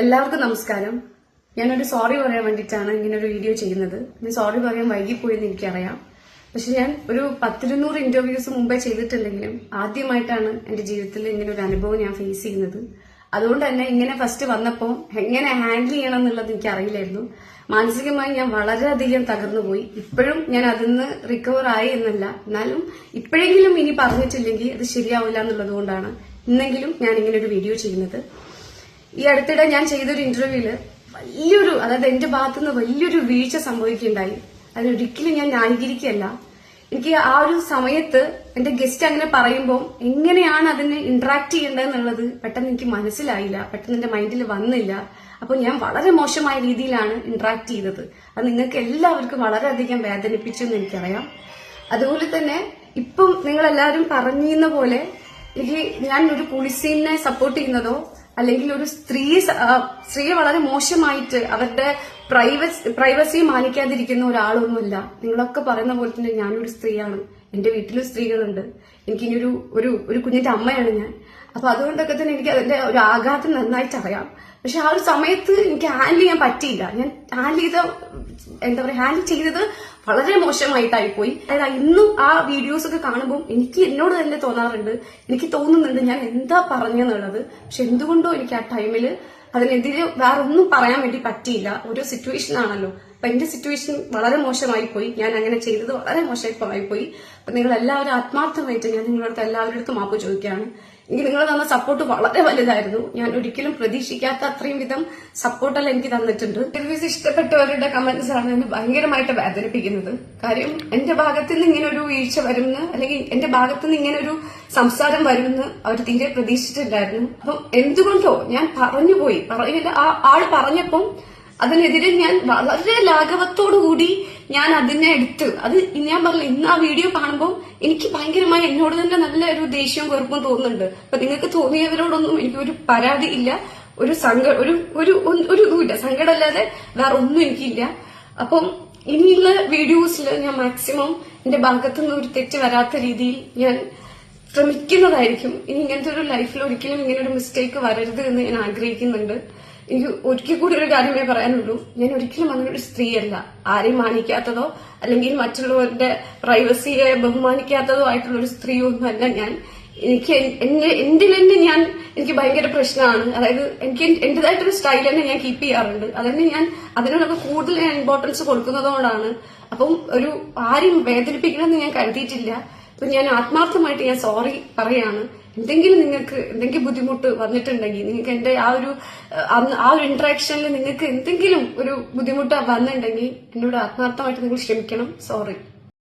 എല്ലാവർക്കും നമസ്കാരം. ഞാനൊരു സോറി പറയാൻ വേണ്ടിയിട്ടാണ് ഇങ്ങനെ ഒരു വീഡിയോ ചെയ്യുന്നത്. ഞാൻ സോറി പറയാൻ വൈകിപ്പോയെന്ന് എനിക്കറിയാം. പക്ഷെ ഞാൻ ഒരു പത്തിരുന്നൂറ് ഇന്റർവ്യൂസ് മുമ്പേ ചെയ്തിട്ടുണ്ടെങ്കിലും ആദ്യമായിട്ടാണ് എന്റെ ജീവിതത്തിൽ ഇങ്ങനെ ഒരു അനുഭവം ഞാൻ ഫേസ് ചെയ്യുന്നത്. അതുകൊണ്ട് തന്നെ ഇങ്ങനെ ഫസ്റ്റ് വന്നപ്പോൾ എങ്ങനെ ഹാൻഡിൽ ചെയ്യണം എന്നുള്ളത് എനിക്ക് അറിയില്ലായിരുന്നു മാനസികമായി ഞാൻ വളരെയധികം തകർന്നു പോയി. ഇപ്പോഴും ഞാൻ അതിൽ നിന്ന് റിക്കവർ ആയി എന്നല്ല. എന്നാലും ഇപ്പോഴെങ്കിലും ഇനി പറഞ്ഞിട്ടില്ലെങ്കിൽ അത് ശരിയാവില്ല എന്നുള്ളത് കൊണ്ടാണ് ഇന്നെങ്കിലും ഞാൻ ഇങ്ങനെ ഒരു വീഡിയോ ചെയ്യുന്നത്. ഈ അടുത്തിടെ ഞാൻ ചെയ്തൊരു ഇന്റർവ്യൂവിൽ വലിയൊരു അതായത് എന്റെ ഭാഗത്തുനിന്ന് വലിയൊരു വീഴ്ച സംഭവിക്കുകയുണ്ടായി. അതിനൊരിക്കലും ഞാൻ ന്യായീകരിക്കുകയല്ല. എനിക്ക് ആ ഒരു സമയത്ത് എന്റെ ഗസ്റ്റ് അങ്ങനെ പറയുമ്പോൾ എങ്ങനെയാണ് അതിനെ ഇന്ററാക്ട് ചെയ്യേണ്ടതെന്നുള്ളത് പെട്ടെന്ന് എനിക്ക് മനസ്സിലായില്ല. പെട്ടെന്ന് എന്റെ മൈൻഡിൽ വന്നില്ല. അപ്പൊ ഞാൻ വളരെ മോശമായ രീതിയിലാണ് ഇന്ററാക്ട് ചെയ്തത്. അത് നിങ്ങൾക്ക് എല്ലാവർക്കും വളരെയധികം വേദനിപ്പിച്ചു എന്ന് എനിക്കറിയാം. അതുപോലെ തന്നെ ഇപ്പം നിങ്ങളെല്ലാവരും പറഞ്ഞിരുന്ന പോലെ എനിക്ക് ഞാൻ ഒരു പോലീസിനെ സപ്പോർട്ട് ചെയ്യുന്നതോ അല്ലെങ്കിൽ ഒരു സ്ത്രീ സ്ത്രീയെ വളരെ മോശമായിട്ട് അവരുടെ പ്രൈവസി പ്രൈവസി മാനിക്കാതിരിക്കുന്ന ഒരാളൊന്നുമല്ല. നിങ്ങളൊക്കെ പറയുന്ന പോലെ തന്നെ ഞാനൊരു സ്ത്രീയാണ്. എന്റെ വീട്ടിലും സ്ത്രീകളുണ്ട്. എനിക്കിനി ഒരു ഒരു ഒരു കുഞ്ഞിന്റെ അമ്മയാണ് ഞാൻ. അപ്പൊ അതുകൊണ്ടൊക്കെ തന്നെ എനിക്ക് അതിന്റെ ഒരു ആഘാതം നന്നായിട്ട് അറിയാം. പക്ഷെ ആ ഒരു സമയത്ത് എനിക്ക് ഹാൻഡിൽ ചെയ്യാൻ പറ്റിയില്ല. ഞാൻ ഹാൻഡിൽ ചെയ്ത എന്താ പറയാ ഹാൻഡിൽ ചെയ്തത് വളരെ മോശമായിട്ടായി പോയി അതായത് ഇന്നും ആ വീഡിയോസ് ഒക്കെ കാണുമ്പോൾ എനിക്ക് എന്നോട് തന്നെ തോന്നാറുണ്ട്. എനിക്ക് തോന്നുന്നുണ്ട് ഞാൻ എന്താ പറഞ്ഞെന്നുള്ളത്. പക്ഷെ എന്തുകൊണ്ടോ എനിക്ക് ആ ടൈമിൽ അതിനെതിരെ വേറെ ഒന്നും പറയാൻ വേണ്ടി പറ്റിയില്ല. ഒരു സിറ്റുവേഷൻ ആണല്ലോ. അപ്പൊ എന്റെ സിറ്റുവേഷൻ വളരെ മോശമായി പോയി ഞാൻ അങ്ങനെ ചെയ്തത് വളരെ മോശമായി പോയി അപ്പൊ നിങ്ങൾ എല്ലാവരും ആത്മാർത്ഥമായിട്ട് ഞാൻ നിങ്ങളുടെ എല്ലാവരുടെ അടുത്ത് മാപ്പ് ചോദിക്കുകയാണ്. എനിക്ക് നിങ്ങൾ തന്ന സപ്പോർട്ട് വളരെ വലുതായിരുന്നു. ഞാൻ ഒരിക്കലും പ്രതീക്ഷിക്കാത്ത അത്രയും വിധം സപ്പോർട്ടെല്ലാം എനിക്ക് തന്നിട്ടുണ്ട്. സർവീസ് ഇഷ്ടപ്പെട്ടവരുടെ കമന്റ്സ് ആണ് എന്നെ ഭയങ്കരമായിട്ട് വേദനിപ്പിക്കുന്നത്. കാര്യം എന്റെ ഭാഗത്ത് നിന്ന് ഇങ്ങനെ ഒരു വീഴ്ച വരുമെന്ന് അല്ലെങ്കിൽ എന്റെ ഭാഗത്ത് നിന്ന് ഇങ്ങനെ ഒരു സംസാരം വരുമെന്ന് അവർ തീരെ പ്രതീക്ഷിച്ചിട്ടില്ലായിരുന്നു. അപ്പം എന്തുകൊണ്ടോ ഞാൻ പറഞ്ഞുപോയി പറഞ്ഞില്ല ആ ആൾ പറഞ്ഞപ്പം അതിനെതിരെ ഞാൻ വളരെ ലാഘവത്തോടു കൂടി ഞാൻ അതിനെ എടുത്ത്. അത് ഞാൻ പറഞ്ഞു ഇന്ന് ആ വീഡിയോ കാണുമ്പോൾ എനിക്ക് ഭയങ്കരമായി എന്നോട് തന്നെ നല്ല ഒരു ദേഷ്യവും വെറുപ്പും തോന്നുന്നുണ്ട്. അപ്പൊ നിങ്ങൾക്ക് തോന്നിയവരോടൊന്നും എനിക്ക് ഒരു പരാതി ഇല്ല. ഒരു സങ്ക ഒരു ഒരു ഒരു ഇതുമില്ല. സങ്കടമല്ലാതെ വേറെ ഒന്നും എനിക്കില്ല. അപ്പം ഇനിയുള്ള വീഡിയോസിൽ ഞാൻ മാക്സിമം എന്റെ ഭാഗത്തു നിന്ന് ഒരു തെറ്റ് വരാത്ത രീതിയിൽ ഞാൻ ശ്രമിക്കുന്നതായിരിക്കും. ഇനി ഇങ്ങനത്തെ ഒരു ലൈഫിൽ ഒരിക്കലും ഇങ്ങനെ ഒരു മിസ്റ്റേക്ക് വരരുത് എന്ന് ഞാൻ ആഗ്രഹിക്കുന്നുണ്ട്. എനിക്ക് ഒരിക്കൽ കൂടി ഒരു കാര്യമേ പറയാനുള്ളൂ. ഞാൻ ഒരിക്കലും അങ്ങനൊരു സ്ത്രീയല്ല. ആരെയും മാനിക്കാത്തതോ അല്ലെങ്കിൽ മറ്റുള്ളവരുടെ പ്രൈവസിയെ ബഹുമാനിക്കാത്തതോ ആയിട്ടുള്ള ഒരു സ്ത്രീയൊന്നുമല്ല ഞാൻ. എനിക്ക് എന്റെ എന്തിൽ തന്നെ ഞാൻ എനിക്ക് ഭയങ്കര പ്രശ്നമാണ്. അതായത് എനിക്ക് എന്റേതായിട്ടൊരു സ്റ്റൈൽ തന്നെ ഞാൻ കീപ്പ് ചെയ്യാറുണ്ട്. അതന്നെ ഞാൻ അതിനോടൊക്കെ കൂടുതൽ ഇമ്പോർട്ടൻസ് കൊടുക്കുന്നതുകൊണ്ടാണ്. അപ്പം ഒരു ആരെയും വേദനിപ്പിക്കണമെന്ന് ഞാൻ കരുതിയിട്ടില്ല. അപ്പൊ ഞാൻ ആത്മാർത്ഥമായിട്ട് ഞാൻ സോറി പറയാണ്. എന്തെങ്കിലും നിങ്ങൾക്ക് എന്തെങ്കിലും ബുദ്ധിമുട്ട് വന്നിട്ടുണ്ടെങ്കിൽ നിങ്ങൾക്ക് എന്റെ ആ ഒരു ആ ഒരു ഇന്ററാക്ഷനിൽ നിങ്ങൾക്ക് എന്തെങ്കിലും ഒരു ബുദ്ധിമുട്ട് വന്നിട്ടുണ്ടെങ്കിൽ എന്നോട് ആത്മാർത്ഥമായിട്ട് നിങ്ങൾ ക്ഷമിക്കണം. സോറി